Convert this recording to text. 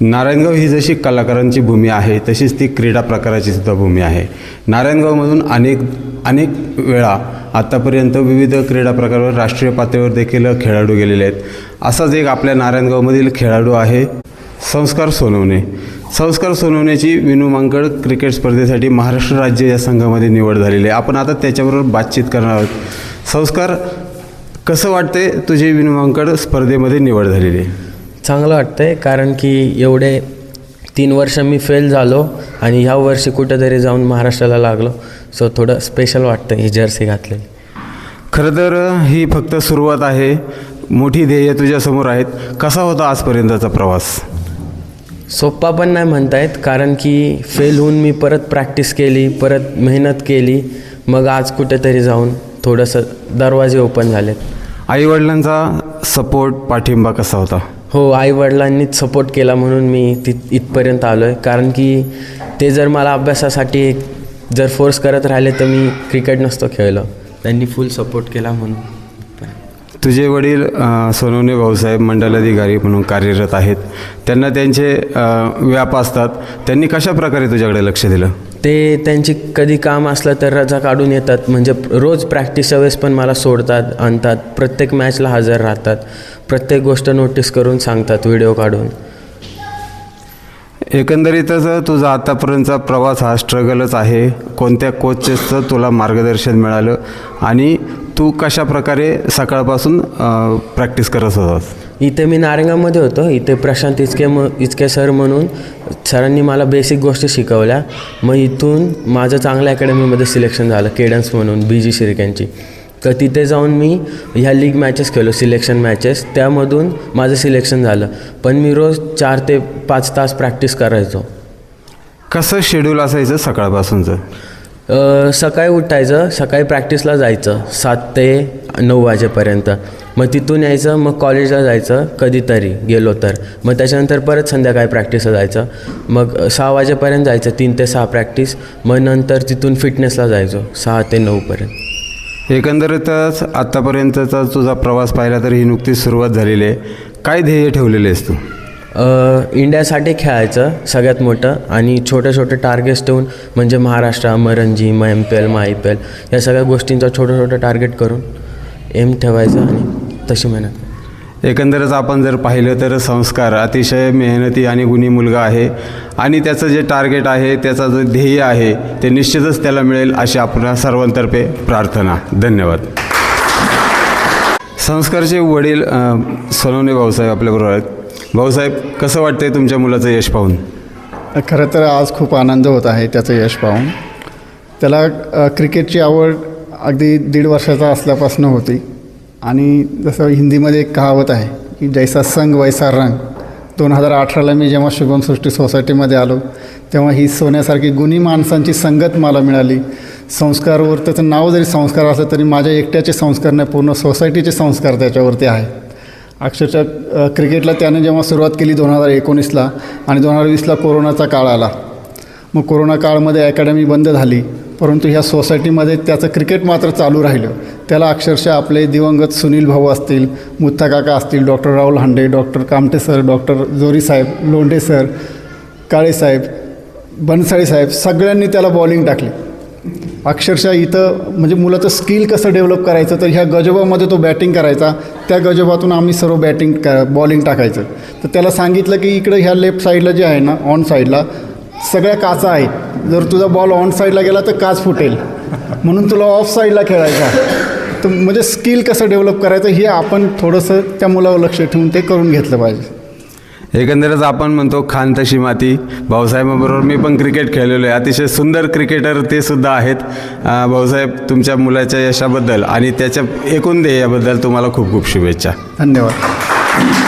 नारायणगाव ही जशी कलाकारांची भूमी आहे तशीच ती क्रीडा प्रकाराची सुद्धा भूमी आहे. नारायणगावमधून अनेक अनेक वेळा आत्तापर्यंत विविध क्रीडा प्रकारावर राष्ट्रीय पातळीवर देखील खेळाडू गेलेले आहेत. असाच एक आपल्या नारायणगावमधील खेळाडू आहे संस्कार सोनवणे. संस्कार सोनवण्याची विनू मांकड क्रिकेट स्पर्धेसाठी महाराष्ट्र राज्य या संघामध्ये निवड झालेली आहे. आपण आता त्याच्याबरोबर बातचीत करणार आहोत. संस्कार कसं वाटते तुझी विनू मांकड स्पर्धेमध्ये निवड झालेली आहे? चांगलं वाटतंय कारण की एवढे तीन वर्ष मी फेल झालो आणि ह्या वर्षी कुठेतरी जाऊन महाराष्ट्राला लागलो. सो थोडं स्पेशल वाटतं ही जर्सी घातलेली. खरं तर ही फक्त सुरुवात आहे. मोठी ध्येय तुझ्यासमोर आहेत. कसा होता आजपर्यंतचा प्रवास? सोप्पा पण नाही म्हणता येत कारण की फेल होऊन मी परत प्रॅक्टिस केली परत मेहनत केली. मग आज कुठेतरी जाऊन थोडंसं दरवाजे ओपन झालेत. आईवडिलांचा सपोर्ट पाठिंबा कसा होता? हो आईवडिलांनीच सपोर्ट केला म्हणून मी ति इथपर्यंत आलो आहे कारण की ते जर मला अभ्यासासाठी जर फोर्स करत राहिले तर मी क्रिकेट नसतो खेळलो. त्यांनी फुल सपोर्ट केला म्हणून. तुझे वडील सोनवणे भाऊसाहेब मंडलाधिकारी म्हणून कार्यरत आहेत. त्यांना त्यांचे व्याप असतात. त्यांनी कशा प्रकारे तुझ्याकडे लक्ष दिलं? ते त्यांची कधी काम असलं तर रजा काढून येतात. म्हणजे रोज प्रॅक्टिसच्या वेळेस पण मला सोडतात आणतात. प्रत्येक मॅचला हजर राहतात. प्रत्येक गोष्ट नोटीस करून सांगतात व्हिडिओ काढून. एकंदरीतच तुझा आतापर्यंतचा प्रवास हा स्ट्रगलच आहे. कोणत्या कोचेसचं तुला मार्गदर्शन मिळालं? आणि तू कशा प्रकारे सकाळपासून प्रॅक्टिस करत होतास? इथे मी नारेगावमध्ये होतो. इथे प्रशांत इचके म इचके सर म्हणून सरांनी मला बेसिक गोष्टी शिकवल्या. मग इथून माझं चांगल्या अकॅडमीमध्ये सिलेक्शन झालं केडन्स म्हणून बी जी शिर्क्यांची तर तिथे जाऊन मी ह्या लीग मॅचेस खेळलो सिलेक्शन मॅचेस त्यामधून माझं सिलेक्शन झालं. पण मी रोज चार ते पाच तास प्रॅक्टिस करायचो. कसं शेड्यूल असायचं सकाळपासूनचं? सकाळी उठायचं सकाळी प्रॅक्टिसला जायचं सात ते नऊ वाजेपर्यंत. मग तिथून यायचं मग कॉलेजला जायचं कधीतरी गेलो तर. मग त्याच्यानंतर परत संध्याकाळी प्रॅक्टिसला जायचं. मग सहा वाजेपर्यंत जायचं तीन ते सहा प्रॅक्टिस मग नंतर तिथून फिटनेसला जायचो सहा ते नऊपर्यंत. एकंदरीतच आत्तापर्यंतचा तुझा प्रवास पाहिला तर ही नुकतीच सुरुवात झालेली आहे. काय ध्येय ठेवलेले आहेस तू? अ, इंडियासाठी खेळायचं सगळ्यात मोठं आणि छोटे छोटे टार्गेट्स ठेवून म्हणजे महाराष्ट्र मग रणजी मग एम पी एल मग आय पी एल या सगळ्या गोष्टींचा छोटं छोटं टार्गेट करून एम ठेवायचं आणि तशी मेहनत एकंदरच आपण जर पाहिलं तर संस्कार अतिशय मेहनती आणि गुणी मुलगा आहे. आणि त्याचं जे टार्गेट आहे त्याचा जो ध्येय आहे ते निश्चितच त्याला मिळेल अशी आपण सर्वांतर्फे प्रार्थना. धन्यवाद. संस्कारचे वडील सलोने सोनवणे भाऊसाहेब आपल्याबरोबर आहेत भाऊसाहेब कसं वाटतंय तुमच्या मुलाचं यश पाहून? खरं तर आज खूप आनंद होत आहे त्याचं यश पाहून. त्याला क्रिकेटची आवड अगदी दीड वर्षाचा असल्यापासून होती. आणि जसं हिंदीमध्ये एक कहावत आहे की जैसा संघ वैसा रंग. दोन हजार अठराला मी जेव्हा शुभम सृष्टी सोसायटीमध्ये आलो तेव्हा ही सोन्यासारखी गुणी माणसांची संगत मला मिळाली. संस्कारवर त्याचं नाव जरी संस्कार असलं तरी माझ्या एकट्याचे संस्कार नाही पूर्ण सोसायटीचे संस्कार त्याच्यावरती आहे. अक्षरशः क्रिकेटला त्याने जेव्हा सुरुवात केली दोन हजार एकोणीसला आणि दोन हजार वीसला कोरोनाचा काळ आला मग कोरोना काळामध्ये अकॅडमी बंद झाली. परंतु ह्या सोसायटीमध्ये त्याचं क्रिकेट मात्र चालू राहिलं. त्याला अक्षरशः आपले दिवंगत सुनील भाऊ असतील मुत्ता काका असतील doctor Rahul Hande doctor Kamte sir doctor Jori साहेब लोंढे सर काळे साहेब बनसाळी साहेब सगळ्यांनी त्याला बॉलिंग टाकली. अक्षरशः इथं म्हणजे मुलाचं स्किल कसं डेव्हलप करायचं तर ह्या गजोबामध्ये तो बॅटिंग करायचा. त्या गजोबातून आम्ही सर्व बॅटिंग बॉलिंग टाकायचं. तर त्याला सांगितलं की इकडं ह्या लेफ्ट साईडला जे आहे ना ऑन साईडला सगळ्या काचा आहेत. जर तुझा बॉल ऑन साईडला गेला तर काच फुटेल. म्हणून तुला ऑफ साईडला खेळायचा तर म्हणजे स्किल कसं डेव्हलप करायचं हे आपण थोडंसं त्या मुलावर लक्ष ठेवून ते करून घेतलं पाहिजे. एकंदरच आपण म्हणतो खान तशी माती. भाऊसाहेबांबरोबर मी पण क्रिकेट खेळलेलो आहे. अतिशय सुंदर क्रिकेटर ते सुद्धा आहेत. भाऊसाहेब तुमच्या मुलाच्या यशाबद्दल आणि त्याच्या एकूण ध्येयाबद्दल तुम्हाला खूप खूप शुभेच्छा. धन्यवाद.